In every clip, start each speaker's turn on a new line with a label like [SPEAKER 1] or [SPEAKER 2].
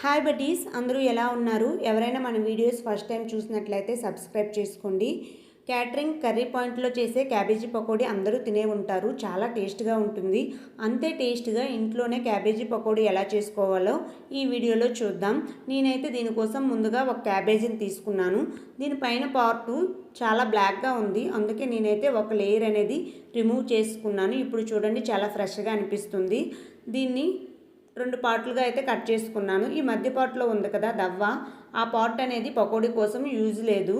[SPEAKER 1] Hi buddies అందరూ ఎలా ఉన్నారు? ఎవరైనా మన వీడియోస్ ఫస్ట్ టైం చూసినట్లయితే సబ్స్క్రైబ్ చేసుకోండి. క్యాటరింగ్ కర్రీ పాయింట్లో చేసే క్యాబేజీ పకోడీ అందరూ తినే ఉంటారు. చాలా టేస్ట్గా ఉంటుంది. అంతే టేస్ట్గా ఇంట్లోనే క్యాబేజీ పకోడీ ఎలా చేసుకోవాలో ఈ వీడియోలో చూద్దాం. నేనైతే దీనికోసం ముందుగా ఒక క్యాబేజీని తీసుకున్నాను. దీనిపైన పార్టు చాలా బ్లాక్గా ఉంది. అందుకే నేనైతే ఒక లేయర్ అనేది రిమూవ్ చేసుకున్నాను. ఇప్పుడు చూడండి చాలా ఫ్రెష్గా అనిపిస్తుంది. దీన్ని రెండు పార్ట్లుగా అయితే కట్ చేసుకున్నాను. ఈ మధ్య పార్ట్లో ఉంది కదా దవ్వ. ఆ పార్ట్ అనేది పకోడీ కోసం యూజ్ లేదు.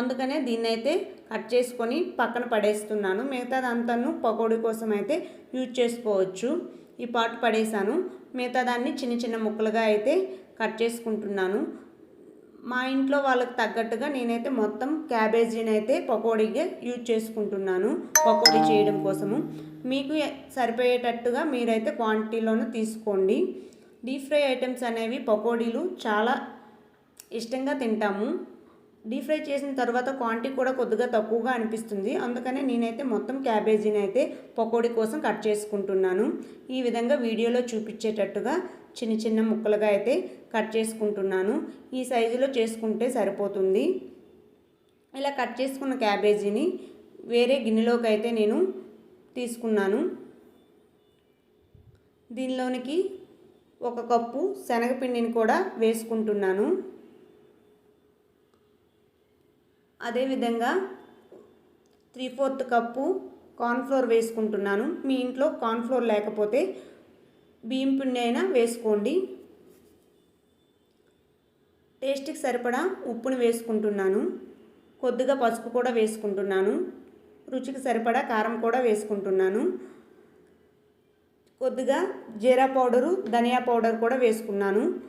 [SPEAKER 1] అందుకనే దీన్ని అయితే కట్ చేసుకొని పక్కన పడేస్తున్నాను. మిగతాదంతాను పకోడీ కోసం అయితే యూజ్ చేసుకోవచ్చు. ఈ పార్ట్ పడేసాను మిగతా దాన్ని చిన్న చిన్న ముక్కలుగా అయితే కట్ చేసుకుంటున్నాను. మా ఇంట్లో వాళ్ళకి తగ్గట్టుగా నేనైతే మొత్తం క్యాబేజీని అయితే పకోడీగా యూజ్ చేసుకుంటున్నాను పకోడీ చేయడం కోసము. మీకు సరిపోయేటట్టుగా మీరైతే క్వాంటిటీలోనే తీసుకోండి. డీప్ ఫ్రై ఐటమ్స్ అనేవి పకోడీలు చాలా ఇష్టంగా తింటాము. డీప్ ఫ్రై చేసిన తర్వాత క్వాంటిటీ కూడా కొద్దిగా తక్కువగా అనిపిస్తుంది. అందుకనే నేనైతే మొత్తం క్యాబేజీని అయితే పకోడీ కోసం కట్ చేసుకుంటున్నాను. ఈ విధంగా వీడియోలో చూపించేటట్టుగా చిన్న చిన్న ముక్కలుగా అయితే కట్ చేసుకుంటున్నాను. ఈ సైజులో చేసుకుంటే సరిపోతుంది. ఇలా కట్ చేసుకున్న క్యాబేజీని వేరే గిన్నెలోకి అయితే నేను తీసుకున్నాను. దీనిలోనికి ఒక కప్పు శనగపిండిని కూడా వేసుకుంటున్నాను. అదేవిధంగా త్రీ ఫోర్త్ కప్పు కార్న్ఫ్లోర్ వేసుకుంటున్నాను. మీ ఇంట్లో కార్న్ఫ్లోర్ లేకపోతే బియ్యం పిండి అయినా వేసుకోండి. టేస్ట్కి సరిపడా ఉప్పుని వేసుకుంటున్నాను. కొద్దిగా పసుపు కూడా వేసుకుంటున్నాను. రుచికి సరిపడా కారం కూడా వేసుకుంటున్నాను. కొద్దిగా జీరా పౌడరు ధనియా పౌడర్ కూడా వేసుకున్నాను.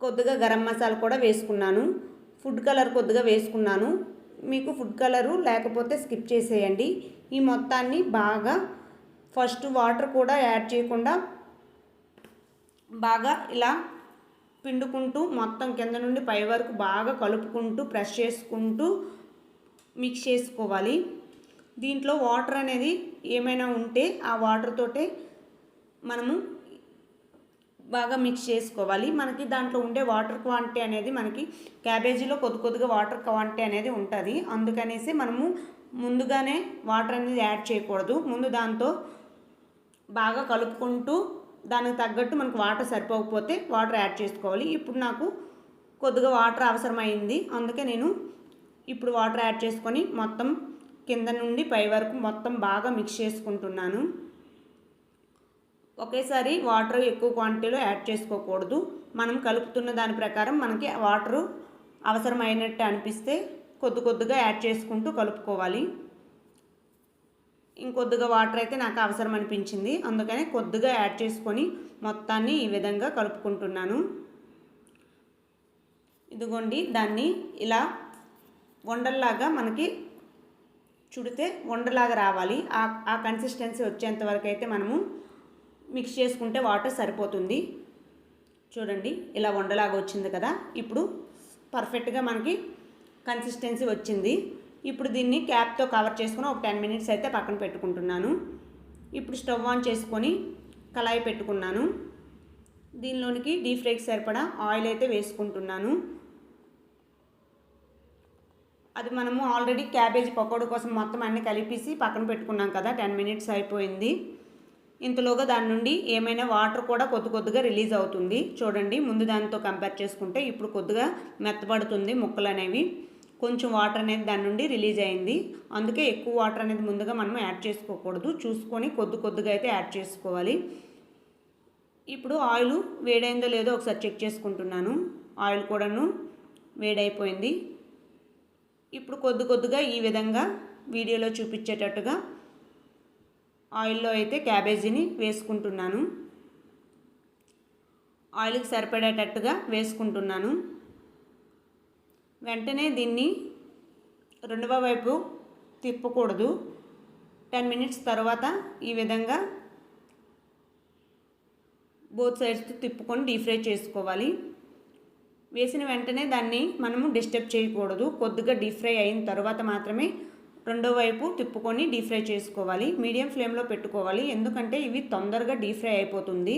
[SPEAKER 1] కొద్దిగా గరం మసాలా కూడా వేసుకున్నాను. ఫుడ్ కలర్ కొద్దిగా వేసుకున్నాను. మీకు ఫుడ్ కలరు లేకపోతే స్కిప్ చేసేయండి. ఈ మొత్తాన్ని బాగా ఫస్ట్ వాటర్ కూడా యాడ్ చేయకుండా బాగా ఇలా పిండుకుంటూ మొత్తం కింద నుండి పై వరకు బాగా కలుపుకుంటూ ప్రెస్ చేసుకుంటూ మిక్స్ చేసుకోవాలి. దీంట్లో వాటర్ అనేది ఏమైనా ఉంటే ఆ వాటర్ తోటే మనము బాగా మిక్స్ చేసుకోవాలి. మనకి దాంట్లో ఉండే వాటర్ క్వాంటిటీ అనేది మనకి క్యాబేజీలో కొద్ది కొద్దిగా వాటర్ క్వాంటిటీ అనేది ఉంటుంది. అందుకనేసి మనము ముందుగానే వాటర్ అనేది యాడ్ చేయకూడదు. ముందు దాంతో బాగా కలుపుకుంటూ దానికి తగ్గట్టు మనకు వాటర్ సరిపోకపోతే వాటర్ యాడ్ చేసుకోవాలి. ఇప్పుడు నాకు కొద్దిగా వాటర్ అవసరమైంది. అందుకే నేను ఇప్పుడు వాటర్ యాడ్ చేసుకొని మొత్తం కింద నుండి పై వరకు మొత్తం బాగా మిక్స్ చేసుకుంటున్నాను. ఒకేసారి వాటర్ ఎక్కువ క్వాంటిటీలో యాడ్ చేసుకోకూడదు. మనం కలుపుతున్న దాని ప్రకారం మనకి వాటరు అవసరమైనట్టు అనిపిస్తే కొద్ది కొద్దిగా యాడ్ చేసుకుంటూ కలుపుకోవాలి. ఇంకొద్దిగా వాటర్ అయితే నాకు అవసరం అనిపించింది. అందుకనే కొద్దిగా యాడ్ చేసుకొని మొత్తాన్ని ఈ విధంగా కలుపుకుంటున్నాను. ఇదిగోండి దాన్ని ఇలా వండల్లాగా మనకి చుడితే వండలాగా రావాలి. ఆ ఆ కన్సిస్టెన్సీ వచ్చేంత వరకు అయితే మనము మిక్స్ చేసుకుంటే వాటర్ సరిపోతుంది. చూడండి ఇలా వండలాగా వచ్చింది కదా. ఇప్పుడు పర్ఫెక్ట్గా మనకి కన్సిస్టెన్సీ వచ్చింది. ఇప్పుడు దీన్ని క్యాప్తో కవర్ చేసుకుని ఒక టెన్ మినిట్స్ అయితే పక్కన పెట్టుకుంటున్నాను. ఇప్పుడు స్టవ్ ఆన్ చేసుకొని కళాయి పెట్టుకున్నాను. దీనిలోనికి డీప్ ఫ్రైకి సరిపడా ఆయిల్ అయితే వేసుకుంటున్నాను. అది మనము ఆల్రెడీ క్యాబేజీ పకోడీ కోసం మొత్తం అన్నీ కలిపేసి పక్కన పెట్టుకున్నాం కదా టెన్ మినిట్స్ అయిపోయింది. ఇంతలోగా దాని నుండి ఏమైనా వాటర్ కూడా కొద్ది కొద్దిగా రిలీజ్ అవుతుంది. చూడండి ముందు దానితో కంపేర్ చేసుకుంటే ఇప్పుడు కొద్దిగా మెత్తబడుతుంది ముక్కలు అనేవి కొంచెం వాటర్ అనేది దాని నుండి రిలీజ్ అయింది. అందుకే ఎక్కువ వాటర్ అనేది ముందుగా మనం యాడ్ చేసుకోకూడదు. చూసుకొని కొద్ది కొద్దిగా అయితే యాడ్ చేసుకోవాలి. ఇప్పుడు ఆయిల్ వేడైందో లేదో ఒకసారి చెక్ చేసుకుంటున్నాను. ఆయిల్ కూడాను వేడైపోయింది. ఇప్పుడు కొద్ది కొద్దిగా ఈ విధంగా వీడియోలో చూపించేటట్టుగా ఆయిల్లో అయితే క్యాబేజీని వేసుకుంటున్నాను. ఆయిల్కి సరిపడేటట్టుగా వేసుకుంటున్నాను. వెంటనే దీన్ని రెండవ వైపు తిప్పకూడదు. టెన్ మినిట్స్ తర్వాత ఈ విధంగా బోత్ సైడ్స్ తిప్పుకొని డీప్ ఫ్రై చేసుకోవాలి. వేసిన వెంటనే దాన్ని మనము డిస్టర్బ్ చేయకూడదు. కొద్దిగా డీప్ ఫ్రై అయిన తర్వాత మాత్రమే రెండో వైపు తిప్పుకొని డీప్ ఫ్రై చేసుకోవాలి. మీడియం ఫ్లేమ్లో పెట్టుకోవాలి. ఎందుకంటే ఇవి తొందరగా డీప్ ఫ్రై అయిపోతుంది.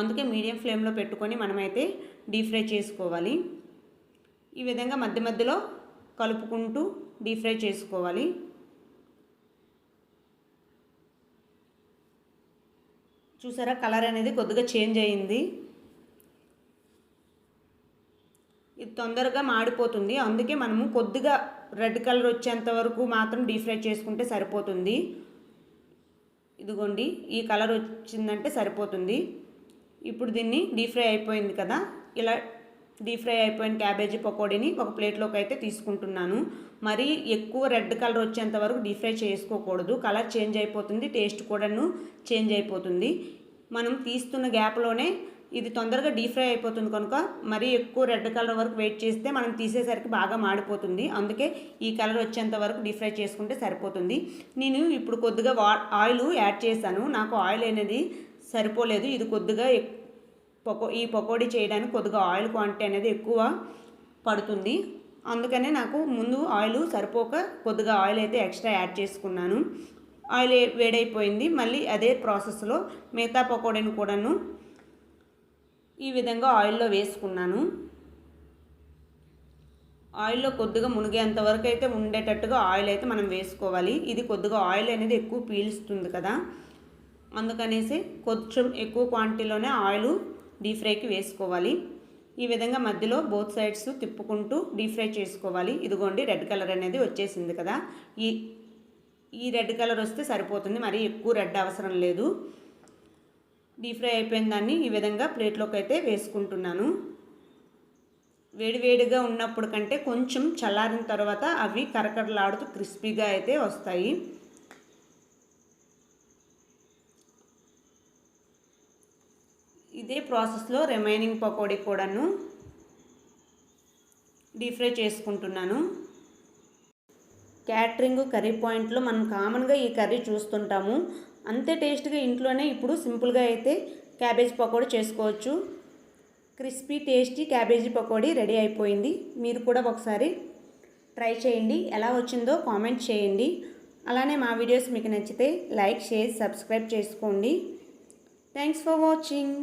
[SPEAKER 1] అందుకే మీడియం ఫ్లేమ్లో పెట్టుకొని మనమైతే డీప్ ఫ్రై చేసుకోవాలి. ఈ విధంగా మధ్య మధ్యలో కలుపుకుంటూ డీప్ ఫ్రై చేసుకోవాలి. చూసారా కలర్ అనేది కొద్దిగా చేంజ్ అయింది. ఇది తొందరగా మాడిపోతుంది. అందుకే మనము కొద్దిగా రెడ్ కలర్ వచ్చేంత వరకు మాత్రం డీప్ ఫ్రై చేసుకుంటే సరిపోతుంది. ఇదిగోండి ఈ కలర్ వచ్చిందంటే సరిపోతుంది. ఇప్పుడు దీన్ని డీప్ ఫ్రై అయిపోయింది కదా ఇలా డీప్ ఫ్రై అయిపోయిన క్యాబేజీ పకోడీని ఒక ప్లేట్లోకి అయితే తీసుకుంటున్నాను. మరి ఎక్కువ రెడ్ కలర్ వచ్చేంత వరకు డీప్ ఫ్రై చేసుకోకూడదు. కలర్ చేంజ్ అయిపోతుంది టేస్ట్ కూడాను చేంజ్ అయిపోతుంది. మనం తీస్తున్న గ్యాప్లోనే ఇది తొందరగా డీప్ ఫ్రై అయిపోతుంది కనుక మరీ ఎక్కువ రెడ్ కలర్ వరకు వెయిట్ చేస్తే మనం తీసేసరికి బాగా మాడిపోతుంది. అందుకే ఈ కలర్ వచ్చేంత వరకు డీప్ ఫ్రై చేసుకుంటే సరిపోతుంది. నేను ఇప్పుడు కొద్దిగా వా ఆయిల్ యాడ్ చేశాను. నాకు ఆయిల్ అనేది సరిపోలేదు. ఇది కొద్దిగా పకో ఈ పకోడీ చేయడానికి కొద్దిగా ఆయిల్ క్వాంటిటీ అనేది ఎక్కువ పడుతుంది. అందుకనే నాకు ముందు ఆయిల్ సరిపోక కొద్దిగా ఆయిల్ అయితే ఎక్స్ట్రా యాడ్ చేసుకున్నాను. ఆయిల్ వేడైపోయింది. మళ్ళీ అదే ప్రాసెస్లో మిగతా పకోడీని కూడాను ఈ విధంగా ఆయిల్లో వేసుకున్నాను. ఆయిల్లో కొద్దిగా మునిగేంత వరకు అయితే ఉండేటట్టుగా ఆయిల్ అయితే మనం వేసుకోవాలి. ఇది కొద్దిగా ఆయిల్ అనేది ఎక్కువ పీల్స్తుంది కదా. అందుకనేసి కొంచెం ఎక్కువ క్వాంటిటీలోనే ఆయిల్ డీప్ ఫ్రైకి వేసుకోవాలి. ఈ విధంగా మధ్యలో బోత్ సైడ్స్ తిప్పుకుంటూ డీప్ ఫ్రై చేసుకోవాలి. ఇదిగోండి రెడ్ కలర్ అనేది వచ్చేసింది కదా. ఈ ఈ రెడ్ కలర్ వస్తే సరిపోతుంది. మరి ఎక్కువ రెడ్ అవసరం లేదు. డీప్ ఫ్రై అయిపోయిన దాన్ని ఈ విధంగా ప్లేట్లోకి అయితే వేసుకుంటున్నాను. వేడివేడిగా ఉన్నప్పుడు కంటే కొంచెం చల్లారిన తర్వాత అవి కరకరలాడుతూ క్రిస్పీగా అయితే వస్తాయి. ఇదే ప్రాసెస్లో రిమైనింగ్ పకోడీ కూడాను డీప్ ఫ్రై చేసుకుంటున్నాను. క్యాటరింగ్ కర్రీ పాయింట్లో మనం కామన్గా ఈ కర్రీ చూస్తుంటాము. అంతే టేస్ట్గా ఇంట్లోనే ఇప్పుడు సింపుల్గా అయితే క్యాబేజ్ పకోడీ చేసుకోవచ్చు. Crispy tasty cabbage pakodi ready అయిపోయింది. మీరు కూడా ఒకసారి ట్రై చేయండి. ఎలా వచ్చిందో కామెంట్ చేయండి. అలానే మా వీడియోస్ మీకు నచ్చితే లైక్ షేర్ సబ్స్క్రైబ్ చేసుకోండి. Thanks for watching.